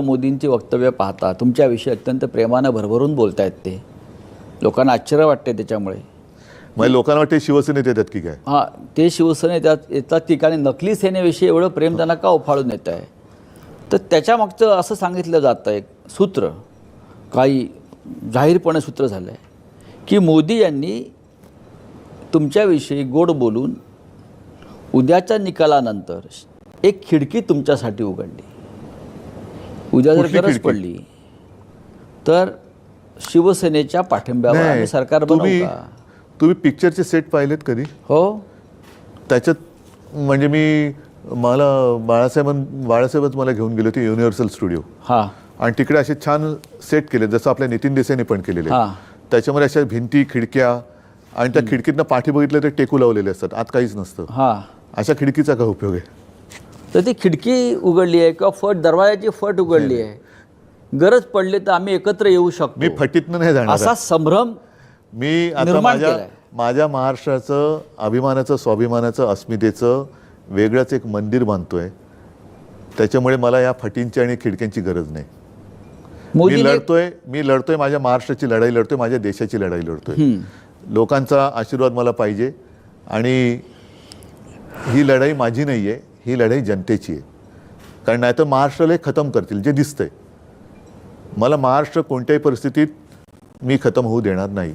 मोदींची वक्तव्य पाहता तुमच्याविषयी अत्यंत प्रेमानं भरभरून बोलतायत ते. लोकांना आश्चर्य वाटते त्याच्यामुळे. म्हणजे लोकांना वाटते शिवसेनेत येतात की काय? हां ते शिवसेने त्यात येतात की आणि नकली सेनेविषयी एवढं प्रेम त्यांना का उफाळून येत आहे? तर त्याच्यामागचं असं सांगितलं जातं एक सूत्र काही जाहीरपणे सूत्र झालं आहे की मोदी यांनी तुमच्याविषयी गोड बोलून उद्याच्या निकालानंतर एक खिडकी तुमच्यासाठी उघडली. उद्या जर गरज? पडली. तर शिवसेनेच्या पाठिंब्यावर आम्ही सरकार तुम्ही तुम्ही पिक्चरचे सेट पाहिलेत कधी? हो. त्याच्यात म्हणजे मी मला बाळासाहेबां बाळासाहेबच मला घेऊन गेले होते युनिव्हर्सल स्टुडिओ हां. आणि तिकडे असे छान सेट केले जसं आपल्या नितीन देसाईने पण केलेले. हां. त्याच्यामध्ये अशा भिंती खिडक्या आणि त्या खिडकीतनं पाठी बघितलं तर टेकू लावलेले असतात आत काहीच नसतं. हां. अशा खिडकीचा काय उपयोग आहे? तर ती खिडकी उघडली आहे किंवा फट दरवाजाची फट उघडली आहे. गरज पडली तर आम्ही एकत्र येऊ मी शकतो फटीतनं नाही जाणार. असा संभ्रम मी आता माझ्या. माझ्या महाराष्ट्राचं अभिमानाचं स्वाभिमानाचं अस्मितेचं वेगळंच एक मंदिर बांधतोय. त्याच्यामुळे मला या फटींची आणि खिडक्यांची गरज नाही. मी लढतोय मी लढतोय माझ्या महाराष्ट्राची लढाई लढतोय माझ्या देशाची लढाई लढतोय. लोकांचा आशीर्वाद मला पाहिजे आणि ही लढाई माझी नाही आहे ही लढाई जनतेची आहे. कारण नाहीतर महाराष्ट्राला हे खतम करतील जे दिसतंय. मला महाराष्ट्र कोणत्याही परिस्थितीत मी खतम होऊ देणार नाही.